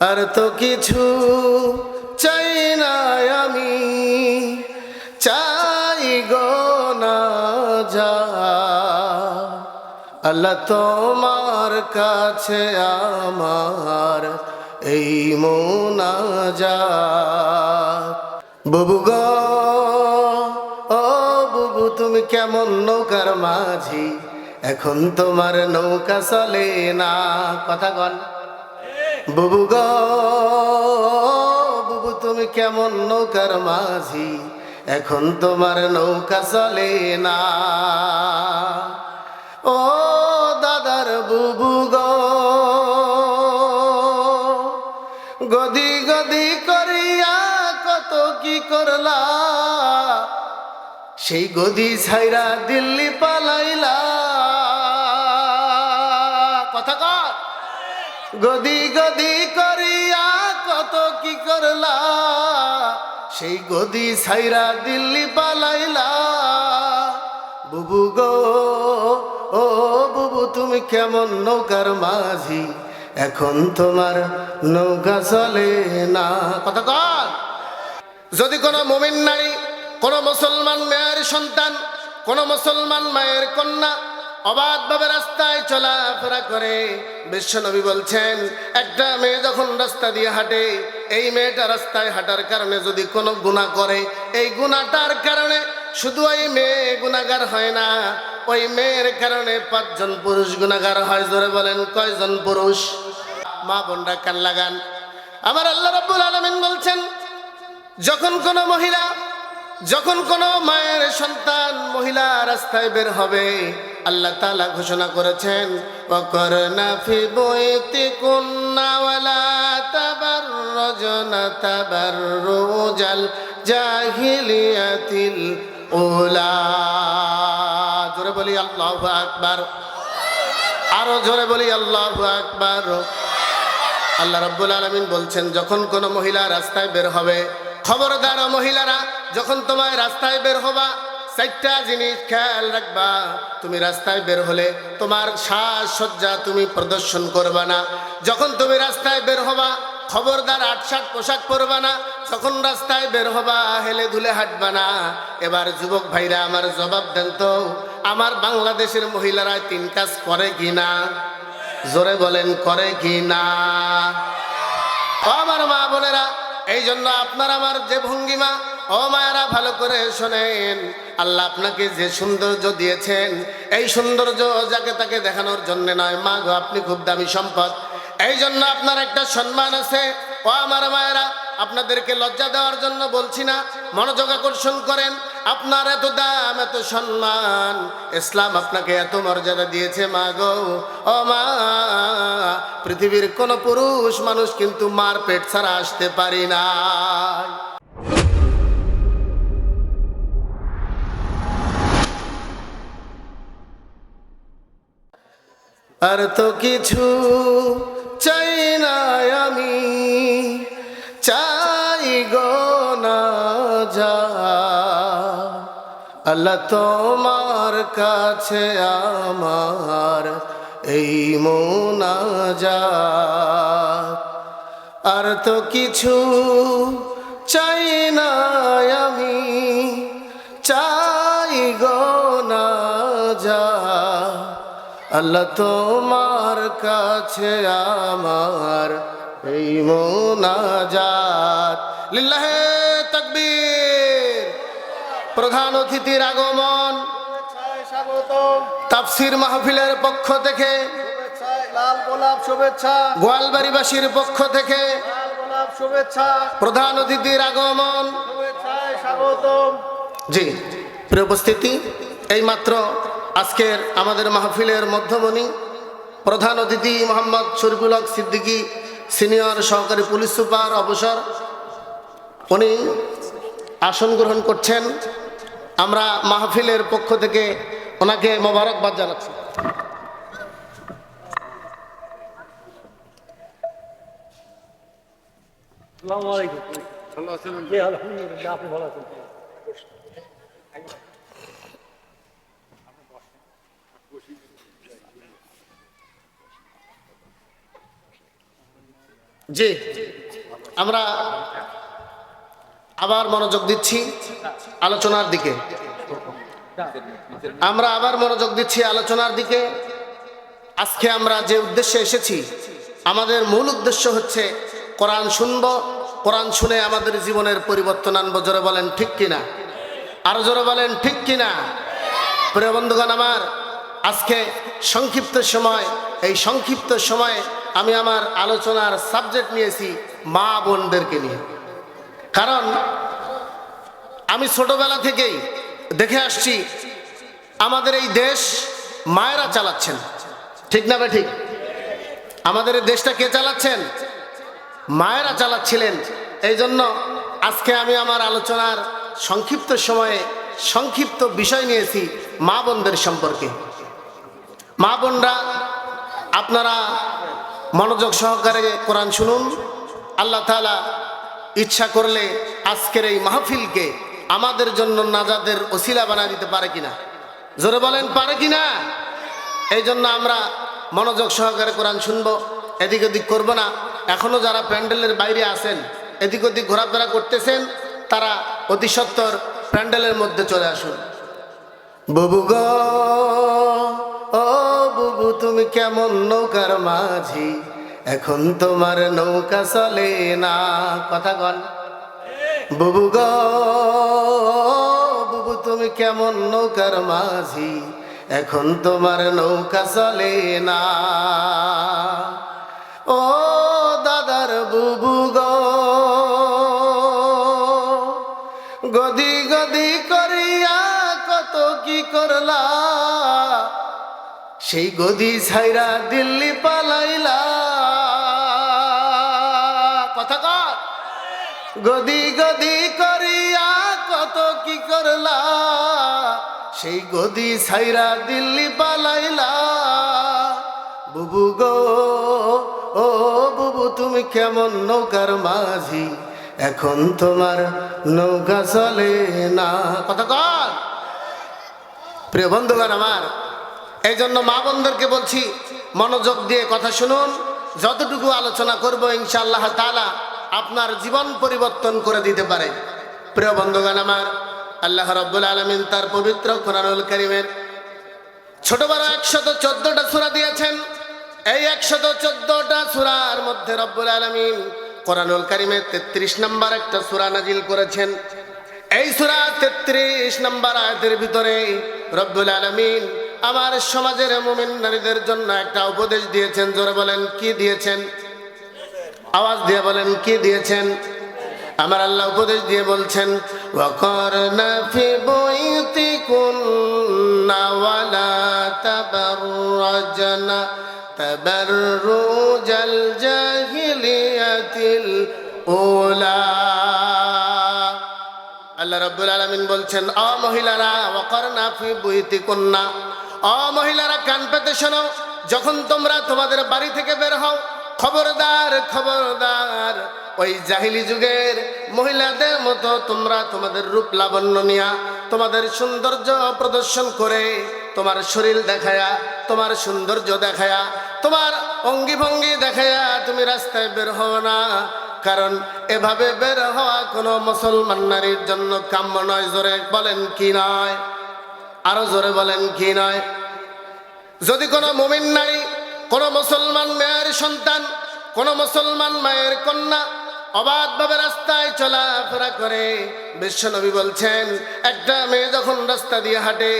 আর তো কিছু চাই না আমি। চাই গো না যা। আল্লাহ তোমার কাছে আমার এই মোনাজা বুবু গো, ও বুবু, তুমি কেমন নৌকার মাঝি? এখন তোমার নৌকা চলে না। কথা কন বুবু গো, বুবু, তুমি কেমন নৌকার মাঝি? এখন তোমার নৌকা চলে না। ও দাদার বুবু গো, গদি গদি করিয়া কত কি করলা? সেই গদি ছাইরা দিল্লি পালাইলা। গদি গদি করিয়া কত কি করলা? সেই গদি ছাইরা দিল্লি পালাইলা। বুবু গো, ও বুবু, তুমি কেমন নৌকার মাঝি? এখন তোমার নৌকা চলে না। কথা কর। যদি কোনো মুমিন নারী, কোনো মুসলমান মেয়ের সন্তান, কোনো মুসলমান মায়ের কন্যা অবাধভাবে রাস্তায় চলাফেরা করে। বিশ্বনবী বলছেন, একটা মেয়ে যখন রাস্তা দিয়ে হাঁটে, এই মেয়েটা রাস্তায় হাঁটার কারণে যদি কোনো গুণা করে, এই গুণাটার কারণে শুধু ওই মেয়ে গুণাগার হয় না, ওই মেয়ের কারণে পাঁচজন পুরুষ গুণাগার হয়। জোরে বলেন, কয়জন পুরুষ? মা বোনরা কান লাগান। আমার আল্লাহ রাব্বুল আলামিন বলছেন, যখন কোনো মহিলা, যখন কোনো মায়ের সন্তান মহিলা রাস্তায় বের হবে আল্লাহ তাআলা ঘোষণা করেছেন ওয়াকরনা ফি বুয়তিকুন্না ওয়ালা তাবাররুজনা তাবাররুজাল জাহিলিয়াতিল উলা। জোরে বলি আল্লাহু আকবার। আরও জোরে বলি আল্লাহু আকবার। আল্লাহ রাব্বুল আলামিন বলছেন, যখন কোনো মহিলা রাস্তায় বের হবে, খবরদার মহিলারা, যখন তোমায় রাস্তায় বের হবা চারটা জিনিস খেয়াল রাখবা। তুমি রাস্তায় বের হলে তোমার সাজসজ্জা তুমি প্রদর্শন করবা না। যখন তুমি রাস্তায় বের হবা, খবরদার আটসাট পোশাক পরবা না। যখন রাস্তায় বের হবা, হেলে ধুলে হাঁটবা না। এবার যুবক ভাইরা, আমার জবাব দেন তো, আমার বাংলাদেশের মহিলারা তিন কাজ করে কি না? জোরে বলেন, করে কি না? আমার মা বোনেরা এই জন্য আপনার আমার যে ভঙ্গিমা, ও মায়েরা ভালো করে শোনেন। আল্লাহ আপনাকে যে সৌন্দর্য দিয়েছেন, এই সৌন্দর্য যাকে তাকে দেখানোর জন্য নয়, মা গো, আপনি খুব দামি সম্পদ। এই জন্য আপনার একটা সম্মান আছে। ও আমার মায়েরা আপনাদেরকে লজ্জা দেওয়ার জন্য বলছি না, মনোযোগ আকর্ষণ করেন, আপনার এত দাম, এত সম্মান, ইসলাম আপনাকে এত মর্যাদা দিয়েছে, মা গো, ও মা, পৃথিবীর কোন পুরুষ মানুষ কিন্তু মার পেট ছাড়া আসতে পারি না। আর তো কিছু চাই না আমি। আল্লাহ তোমার কাছে আমার এই মোনাজা আর তো কিছু চাই না আমি, চাই গো না যা আল্লাহ তোমার কাছে আমার এই মোনাজাত। লিল্লাহে প্রধান অতিথির আগমন। তাফসির মাহফিলের পক্ষ থেকে, গোয়ালবাড়িবাসীর পক্ষ থেকে প্রধান অতিথির আগমন। জি, প্রিয় উপস্থিতি, এইমাত্র আজকের আমাদের মাহফিলের মধ্যমণি, প্রধান অতিথি মোহাম্মদ শরীফুল হক সিদ্দিকী, সিনিয়র সহকারী পুলিশ সুপার অবসর উনি আসন গ্রহণ করছেন। আমরা মাহফিলের পক্ষ থেকে ওনাকে মোবারকবাদ জানাচ্ছি। জি আমরা আবার মনোযোগ দিচ্ছি আলোচনার দিকে। আমরা আবার মনোযোগ দিচ্ছি আলোচনার দিকে। আজকে আমরা যে উদ্দেশ্যে এসেছি, আমাদের মূল উদ্দেশ্য হচ্ছে কোরআন শুনব। কোরআন শুনে আমাদের জীবনের পরিবর্তন আনব, জোরে বলেন ঠিক কিনা? আরও জোরে বলেন ঠিক কিনা? প্রিয় বন্ধুগণ আমার, আজকে সংক্ষিপ্ত সময়, এই সংক্ষিপ্ত সময়ে আমি আমার আলোচনার সাবজেক্ট নিয়েছি মা বোনদেরকে নিয়ে। কারণ আমি ছোটবেলা থেকেই দেখে আসছি, আমাদের এই দেশ মায়েরা চালাচ্ছেন। ঠিক না ঠিক? আমাদের এই দেশটা কে চালাচ্ছেন? মায়েরা চালাচ্ছিলেন। এই জন্য আজকে আমি আমার আলোচনার সংক্ষিপ্ত সময়ে সংক্ষিপ্ত বিষয় নিয়েছি মা বোনদের সম্পর্কে। মা বোনরা, আপনারা মনোযোগ সহকারে কোরআন শুনুন। আল্লাহ তালা ইচ্ছা করলে আজকের এই মাহফিলকে আমাদের জন্য নাজাদের ওসিলা বানা দিতে পারে কিনা? জোরে বলেন, পারে কিনা? এই জন্য আমরা মনোযোগ সহকারে কোরআন শুনব, এদিক ওদিক করব না। এখনও যারা প্যান্ডেলের বাইরে আছেন, এদিক ওদিক ঘোরাফেরা করতেছেন, তারা অতি সত্তর প্যান্ডেলের মধ্যে চলে আসুন। বুবু গো, ও বুবু, তুমি কেমন নৌকার মাঝি? এখন তোমার নৌকা চলে না। কথা কন বুবু গো, বুবু, তুমি কেমন নৌকার মাঝি? এখন তোমার নৌকা চলে না। ও দাদার বুবু গদি গদি করিয়া কত কি করলা? সেই গদি ছাইরা দিল্লি পালাইলা। গদি গদি করিয়া কত কি করলা? সেই গদি ছাইরা দিল্লি পালাইলা। বুবু গো, ও বুবু, তুমি কেমন নৌকার মাঝি? এখন তোমার নৌকা চলে না। কথা কর। প্রিয় বন্ধুগণ আমার এই জন্য মা বোনদেরকে বলছি, মনোযোগ দিয়ে কথা শুনুন। যতটুকু আলোচনা করব ইনশাআল্লাহ তালা আপনার জীবন পরিবর্তন করে দিতে পারে। প্রিয় বন্ধুগণ আমার, আল্লাহ রব্বুল আলমিন তার পবিত্র কোরআনুল করিমের ছোট বড় একশত চোদ্দটা সুরা দিয়েছেন। এই একশত চোদ্দটা সুরার মধ্যে রব্বুল আলমিন কোরআনুল করিমের তেত্রিশ নম্বর একটা সুরা নাজিল করেছেন। এই সুরা তেত্রিশ নম্বর আয়াতের ভিতরে রব্বুল আলমিন আমার সমাজের মুমিন নারীদের জন্য একটা উপদেশ দিয়েছেন। জোরে বলেন, কি দিয়েছেন? আওয়াজ দিয়ে বলেন, কি দিয়েছেন? আমার আল্লাহ উপদেশ দিয়ে বলছেন, ওয়াকরনা ফি বুয়ুতিকুন্না ওয়ালা তাবাররাজনা তাবাররুজাল জাহিলিয়াতিল উলা। আল্লাহ রাব্বুল আলামিন বলছেন, অ মহিলারা, ওয়াকরনা ফি বুয়ুতিকুন্না অ মহিলারা কান পেতে শোনো, যখন তোমরা তোমাদের বাড়ি থেকে বের হও খবরদার খবরদার। ওই জাহিলি যুগের মহিলাদের মতো তোমরা তোমাদের রূপ লাবণ্য নিয়া, তোমাদের সৌন্দর্য প্রদর্শন করে, তোমার শরীর দেখায়া, তোমার সৌন্দর্য দেখায়া, তোমার অঙ্গি ভঙ্গি দেখায়া তুমি রাস্তায় বের হও না। কারণ এভাবে বের হওয়া কোনো মুসলমান নারীর জন্য কাম্য নয়, জোরে বলেন কি নয়? আরও জোরে বলেন কি নয়? যদি কোনো মুমিন নারী কোনো মুসলমান মেয়ের সন্তান, কোন মুসলমান মায়ের কন্যা অবাধভাবে রাস্তায় চলাফেরা করে। বিশ্বনবী বলছেন, একটা মেয়ে যখন রাস্তা দিয়ে হাঁটে,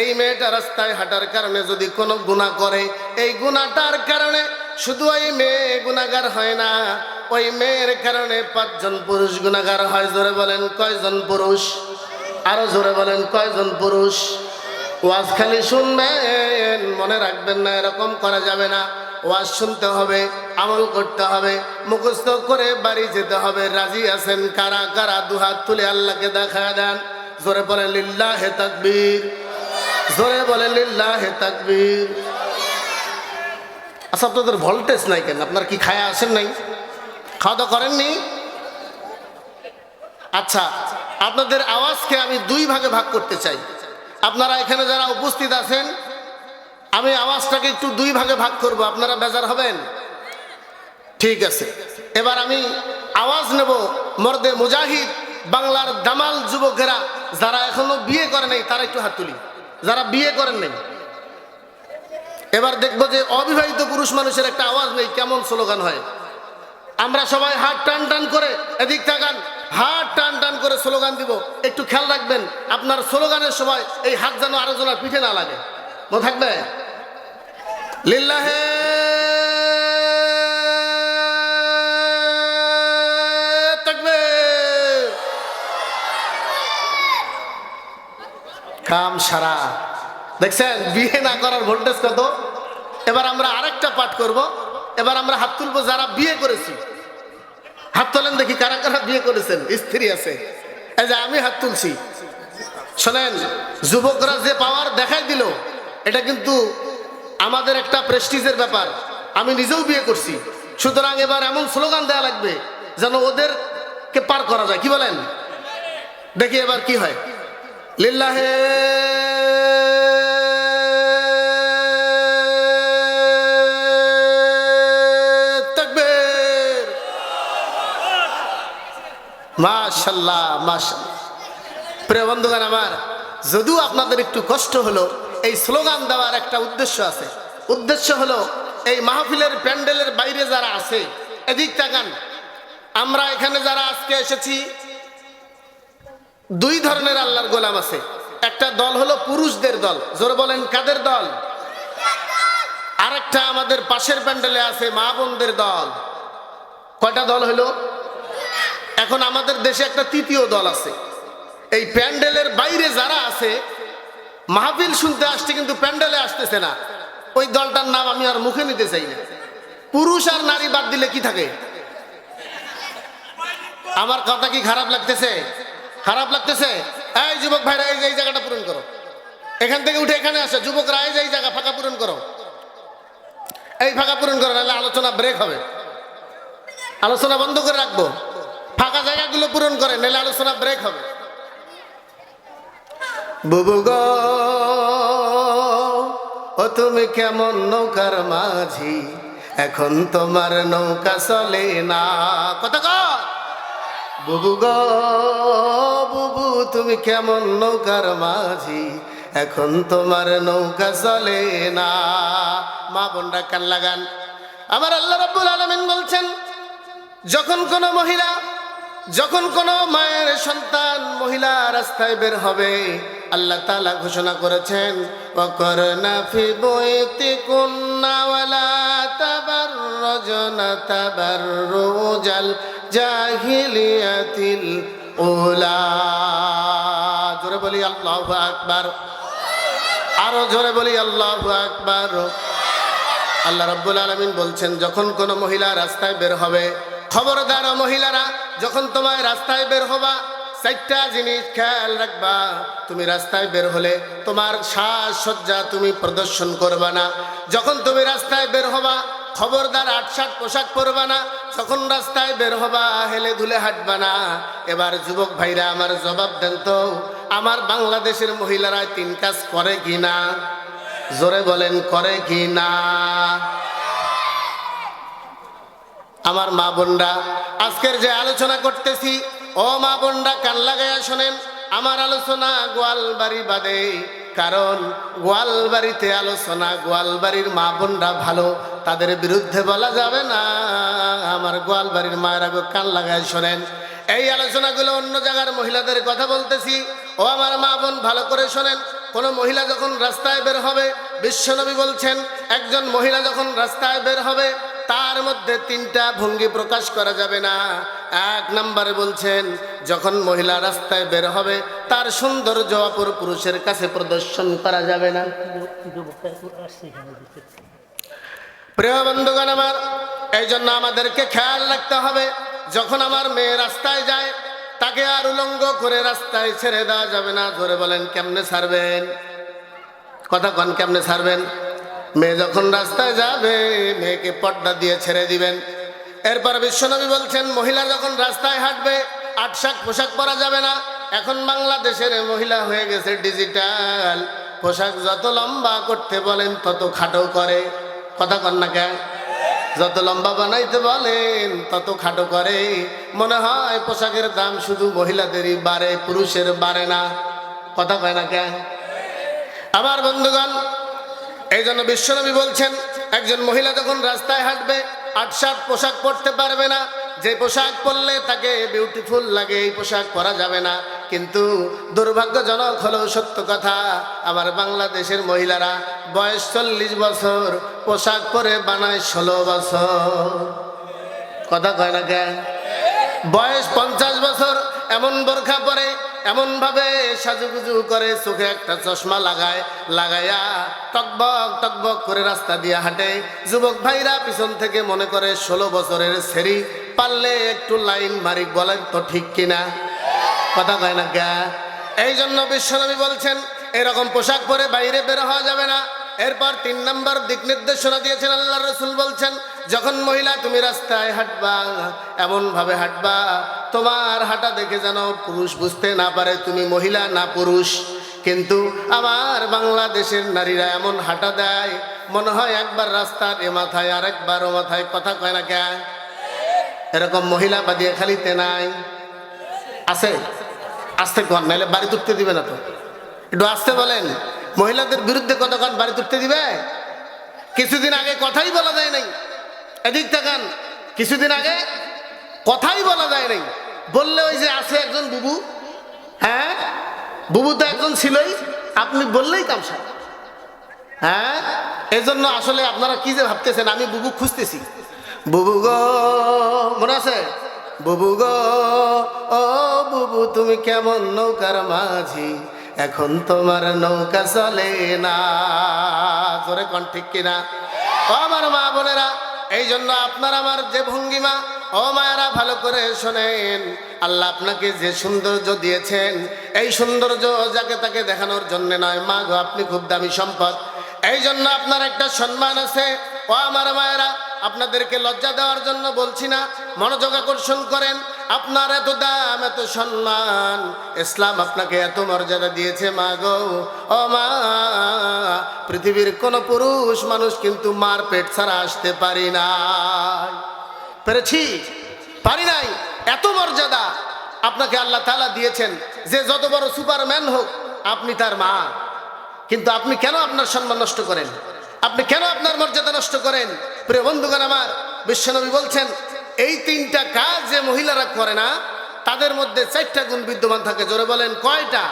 এই মেয়েটা রাস্তায় হাঁটার কারণে যদি কোনো গুণা করে, এই গুণাটার কারণে শুধু ওই মেয়ে গুণাগার হয় না, ওই মেয়ের কারণে পাঁচজন পুরুষ গুণাগার হয়। জোরে বলেন, কয়জন পুরুষ? আরও জোরে বলেন, কয়জন পুরুষ? ওয়াজ খালি শুনবেন, মনে রাখবেন না, এরকম করা যাবে না। ওয়াজ শুনতে হবে, আমল করতে হবে, মুখস্থ করে বাড়ি যেতে হবে। রাজি আছেন কারা কারা? দুহাত তুলে আল্লাহকে দেখা দেন। জোরে বলে লিল্লাহ হে তাকবীর। জোরে বলে লিল্লাহ হে তাকবীর। আচ্ছা আপনাদের ভোল্টেজ নাই কেন? আপনার কি খায়া আসেন নাই? খাওয়া দাওয়া করেননি? আচ্ছা আপনাদের আওয়াজকে আমি দুই ভাগে ভাগ করতে চাই। আপনারা এখানে যারা উপস্থিত আছেন, আমি আওয়াজটাকে একটু দুই ভাগে ভাগ করব। আপনারা বেজার হবেন? ঠিক আছে। এবার আমি আওয়াজ নেব মর্দে মুজাহিদ, বাংলার দামাল যুবকেরা, যারা এখনও বিয়ে করে নাই, তারা একটু হাত তুলি। যারা বিয়ে করেন নাই। এবার দেখব যে অবিবাহিত পুরুষ মানুষের একটা আওয়াজ নেই, কেমন স্লোগান হয়। আমরা সবাই হাত টান টান করে এদিক তাকান, হাত টান টান করে স্লোগান দিব। একটু খেয়াল রাখবেন, আপনার স্লোগানের সময় এই হাত যেন আরও জনের পিঠে না লাগে। মনে থাকবে? লিল্লাহে। কাম সারা। দেখছেন, বিয়ে না করার ভোল্টেজ কত? এবার আমরা আরেকটা পাঠ করব। এবার আমরা হাত তুলবো যারা বিয়ে করেছি। হাত তোলেন দেখি, কারা কারা বিয়ে করেছেন? স্ত্রী আছে। এই যে আমি হাত তুলছি। শোনেন, যুবকরা যে পাওয়ার দেখাই দিল, এটা কিন্তু আমাদের একটা প্রেস্টিজের ব্যাপার। আমি নিজেও বিয়ে করছি। সুতরাং এবার এমন স্লোগান দেওয়া লাগবে, যেন ওদেরকে পার করা যায়। কি বলেন? দেখি এবার কি হয়। লিল্লাহে মাশাল্লাহ মাশাল্লাহ। প্রিয় বন্ধুগণ আমার, যদিও আপনাদের একটু কষ্ট হলো, এই স্লোগান দেওয়ার একটা উদ্দেশ্য আছে। উদ্দেশ্য হলো, এই মাহফিলের প্যান্ডেলের বাইরে যারা আছে, এদিক তাকান। আমরা এখানে যারা আজকে এসেছি, দুই ধরনের আল্লাহর গোলাম আছে। একটা দল হলো পুরুষদের দল, জোরে বলেন কাদের দল? আরেকটা আমাদের পাশের প্যান্ডেলে আছে মা বোনদের দল। কয়টা দল হলো? এখন আমাদের দেশে একটা তৃতীয় দল আছে। এই প্যান্ডেলের বাইরে যারা আছে, মাহফিল শুনতে আসছে কিন্তু প্যান্ডেলে আসতেছে না। ওই দলটার নাম আমি আর মুখে নিতে চাই না। পুরুষ আর নারী বাদ দিলে কি থাকে? আমার কথা কি খারাপ লাগতেছে? খারাপ লাগতেছে? এই যুবক ভাইরা, এই এই জায়গাটা পূরণ করো। এখান থেকে উঠে এখানে আসে। যুবকরা, এই যে এই জায়গা, ফাঁকা পূরণ করো। এই ফাঁকা পূরণ করো, নাহলে আলোচনা ব্রেক হবে। আলোচনা বন্ধ করে রাখব। ফাঁকা জায়গাগুলো পূরণ করে, নাহলে আলোচনা ব্রেক হবে। বুবু গো, ও তুমি কেমন নৌকার মাঝি? এখন তোমার নৌকা চলে না। কত বুবু গো, বুবু, তুমি কেমন নৌকার মাঝি? এখন তোমার নৌকা চলে না। মা বোনরা কান লাগান আমার আল্লাহ রাব্বুল আলামিন বলছেন, যখন কোনো মহিলা যখন কোনো মায়ের সন্তান মহিলা রাস্তায় বের হবে, আল্লাহ তাআলা ঘোষণা করেছেন ওয়াকরনা ফি তাবাররুজাল জাহিলিয়াতিল উলা। জোরে বলি আরও জোরে বলি আল্লাহ আকবার। আল্লাহ রাব্বুল আলামিন বলছেন, যখন কোনো মহিলা রাস্তায় বের হবে খবরদার মহিলারা, যখন তোমায় রাস্তায় বের হবা, চারটা জিনিস খেয়াল রাখবা। তুমি রাস্তায় বের হলে তোমার সাজসজ্জা তুমি প্রদর্শন করবা না। যখন তুমি রাস্তায় বের হবা, খবরদার আটসাট পোশাক পরবা না। যখন রাস্তায় বের হবা, হেলে ধুলে হাঁটবা না। এবার যুবক ভাইরা, আমার জবাব দেন তো, আমার বাংলাদেশের মহিলারা তিন কাজ করে কি না জোরে বলেন, করে কি না আমার মা বোনরা, আজকের যে আলোচনা করতেছি, ও মা বোনরা কান লাগাইয়া শোনেন, আমার আলোচনা গোয়ালবাড়ি বাদে, কারণ গোয়ালবাড়িতে আলোচনা গোয়ালবাড়ির মা বোনরা ভালো, তাদের বিরুদ্ধে বলা যাবে না। আমার গোয়ালবাড়ির মায়েরা কান লাগায় শোনেন, এই আলোচনাগুলো অন্য জায়গার মহিলাদের কথা বলতেছি, ও আমার মা বোন ভালো করে শোনেন, কোনো মহিলা যখন রাস্তায় বের হবে, বিশ্বনবী বলছেন, একজন মহিলা যখন রাস্তায় বের হবে তার মধ্যে তিনটা ভঙ্গি প্রকাশ করা যাবে না। এক নম্বরে বলছেন, যখন মহিলা রাস্তায় বের হবে, তার সৌন্দর্য অপর পুরুষের কাছে প্রদর্শন করা যাবে না। প্রিয় বন্ধুগণ আমার এই জন্য আমাদেরকে খেয়াল রাখতে হবে, যখন আমার মেয়ে রাস্তায় যায়, তাকে আর উলঙ্গ করে রাস্তায় ছেড়ে দেওয়া যাবে না। ধরে বলেন, কেমনে ছাড়বেন কথা কন, কেমনে ছাড়বেন মেয়ে যখন রাস্তায় যাবে, মেয়েকে পর্দা দিয়ে ছেড়ে দিবেন। এরপর বিশ্বনবী বলছেন, মহিলা যখন রাস্তায় হাঁটবে, আটশাক পোশাক পরা যাবে না। এখন বাংলাদেশের মহিলা হয়ে গেছে ডিজিটাল পোশাক যত লম্বা করতে বলেন, তত খাটো করে। কথা কন না কেন? যত লম্বা বানাইতে বলেন, তত খাটো করে। মনে হয় পোশাকের দাম শুধু মহিলাদেরই বাড়ে, পুরুষের বাড়ে না। কথা কয় না কেন? আমার বন্ধুগণ এই জন্য বিশ্বনবী বলছেন, একজন মহিলা যখন রাস্তায় হাঁটবে আটসাট পোশাক পরতে পারবে না। যে পোশাক পরলে তাকে বিউটিফুল লাগে, এই পোশাক পরা যাবে না। কিন্তু দুর্ভাগ্যজনক হলেও সত্য কথা, আমার বাংলাদেশের মহিলারা বয়স চল্লিশ বছর, পোশাক পরে বানায় ষোলো বছর। কথা কয় না কেন? বয়স পঞ্চাশ বছর, এমন বোরখা পরে এমন ভাবে সাজুগুজু করে চোখে একটা চশমা লাগায়, লাগাইয়া টকবক টকবক করে রাস্তা দিয়ে হাঁটে। যুবক ভাইরা পিছন থেকে মনে করে ষোলো বছরের সেরি পারলে একটু লাইন মারি, বলেন তো ঠিক কিনা? কথা কয় না গা এই জন্য বিশ্বনবী বলছেন, এরকম পোশাক পরে বাইরে বের হওয়া যাবে না। এরপর তিন নম্বর দিক নির্দেশনা দিয়েছেন আল্লাহ রসুল বলছেন, যখন মহিলা তুমি রাস্তায় হাঁটবা এমন ভাবে হাঁটবা, তোমার হাঁটা দেখে যেন পুরুষ বুঝতে না পারে তুমি মহিলা না পুরুষ। কিন্তু আমার বাংলাদেশের নারীরা এমন হাঁটা দেয়, মনে হয় একবার রাস্তার এ মাথায় আর একবার ও মাথায় কথা কয় না কে? এরকম মহিলা বাদিয়ে খালিতে নাই। আছে? আসতে কন নাহলে বাড়ি তুলতে দিবে না তো। একটু আসতে বলেন। মহিলাদের বিরুদ্ধে কতক্ষণ বাড়ি তুলতে দিবে? কিছুদিন আগে কথাই বলা যায় নাই। এদিক তাকান, কিছুদিন আগে কথাই বলা যায় নাই। বললে ওই যে আছে একজন বুবু হ্যাঁ? বুবু তো একজন ছিলই, আপনি বললেই কামসা হ্যাঁ? এজন্য আসলে আপনারা কি যে ভাবতেছেন, আমি বুবু খুঁজতেছি। বুবু গো, মনে আছে? বুবু গো, ও বুবু, তুমি কেমন নৌকার মাঝি? এখন তোমার নৌকা চলে না। জোরে কন ঠিক কিনা? ও আমার মা বোনেরা এই জন্য আপনার আমার যে ভঙ্গিমা, ও মায়েরা ভালো করে শোনেন। আল্লাহ আপনাকে যে সৌন্দর্য দিয়েছেন, এই সৌন্দর্য যাকে তাকে দেখানোর জন্য নয়। মা গো, আপনি খুব দামি সম্পদ। এই জন্য আপনার একটা সম্মান আছে। ও আমার মায়েরা আপনাদেরকে লজ্জা দেওয়ার জন্য বলছি না, মনোযোগ আকর্ষণ করেন, আপনার এত দাম, এত সম্মান, ইসলাম আপনাকে এত মর্যাদা দিয়েছে, মা গো, ও মা, পৃথিবীর কোন পুরুষ মানুষ কিন্তু মার পেট ছাড়া আসতে পারি না পেরেছি? পারি নাই? এত মর্যাদা আপনাকে আল্লাহ তালা দিয়েছেন যে যত বড় সুপারম্যান হোক, আপনি তার মা। কিন্তু আপনি কেন আপনার সম্মান নষ্ট করেন? আপনি কেন আপনার মর্যাদা নষ্ট করেন? প্রিয় বন্ধুগণ, আমার বিশ্বনবী বলছেন, এই তিনটা কাজ যে মহিলারা করে না, তাদের মধ্যে চারটা গুণ বিদ্যমান থাকে। জোরে বলেন, কয়টা?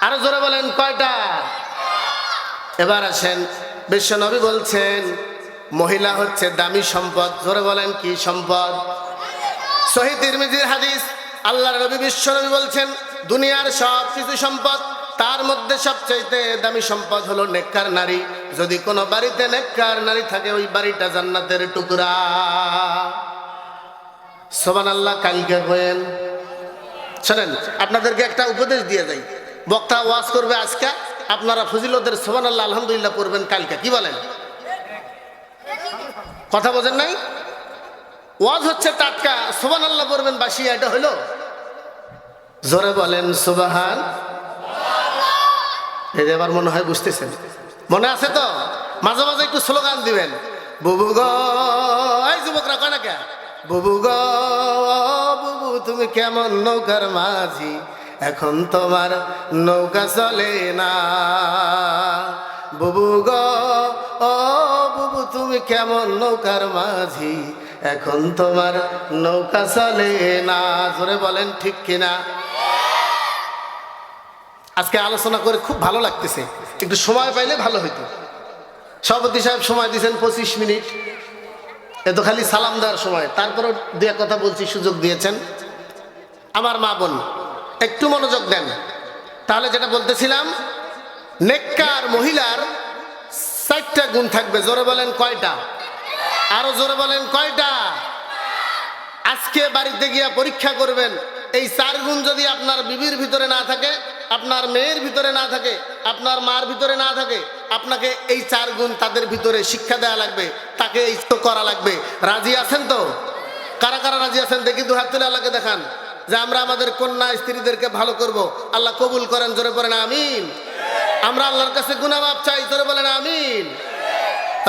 আরও জোরে বলেন, কয়টা? এবার আসেন, বিশ্বনবী বলছেন, মহিলা হচ্ছে দামি সম্পদ। জোরে বলেন, কি সম্পদ? শহীদ তিরমিজির হাদিস আল্লাহ নবী বিশ্বনবী বলছেন, দুনিয়ার সব কিছু সম্পদ। তার মধ্যে সবচাইতে দামি সম্পদ হলো নেককার নারী। যদি কোনো বাড়িতে নেককার নারী থাকে, ওই বাড়িটা জান্নাতের টুকরা। সোমান আল্লাহ কালকে হয়েন শোনেন, আপনাদেরকে একটা উপদেশ দিয়ে যাই। বক্তা ওয়াজ করবে আজকে, আপনারা ফজিলতের সোমান আল্লাহ আলহামদুলিল্লাহ করবেন কালকে। কি বলেন? কথা বোঝেন নাই? ওয়াজ হচ্ছে টাটকা সোবান আল্লাহ করবেন বাসিয়া এটা হলো? জোরে বলেন, সুবাহান এই যে এবার মনে হয় বুঝতেছেন। মনে আছে তো? মাঝে মাঝে একটু স্লোগান দিবেন। বুবু গো, এই কয় না কে? বুবু গো তুমি কেমন নৌকার মাঝি? এখন তোমার নৌকা চলে না। বুবু গো তুমি কেমন নৌকার মাঝি? এখন তোমার নৌকা চলে না। জোরে বলেন ঠিক কিনা? আজকে আলোচনা করে খুব ভালো লাগতেছে। একটু সময় পাইলে ভালো হইতো। সভাপতি সাহেব সময় দিয়েছেন পঁচিশ মিনিট। এ তো খালি সালাম দেওয়ার সময়। তারপরও দু এক কথা বলছি, সুযোগ দিয়েছেন। আমার মা বোন, একটু মনোযোগ দেন। তাহলে যেটা বলতেছিলাম, নেককার মহিলার চারটা গুণ থাকবে। জোরে বলেন কয়টা? আরও জোরে বলেন কয়টা? আজকে বাড়িতে গিয়া পরীক্ষা করবেন। এই চার গুণ যদি আপনার বিবির ভিতরে না থাকে, আপনার মেয়ের ভিতরে না থাকে, আপনার মার ভিতরে না থাকে, আপনাকে এই চার গুণ তাদের ভিতরে শিক্ষা দেওয়া লাগবে, তাকে এই করা লাগবে। রাজি আছেন তো? কারা কারা রাজি আছেন? দেখি দু হাত তুলে আল্লাহকে দেখান। যে আমরা আমাদের কন্যা স্ত্রীদেরকে ভালো করব। আল্লাহ কবুল করেন, জোরে বলেন আমিন। আমরা আল্লাহর কাছে গুনামাপ চাই, জোরে বলেন আমিন।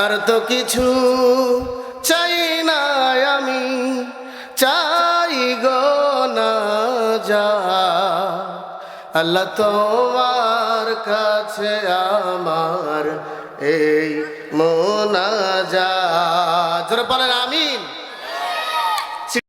আর তো কিছু চাই না আমি। চাই যা আল্লাহ তোমার কাছে আমার এই মোনাজা জোরে বলেন আমিন।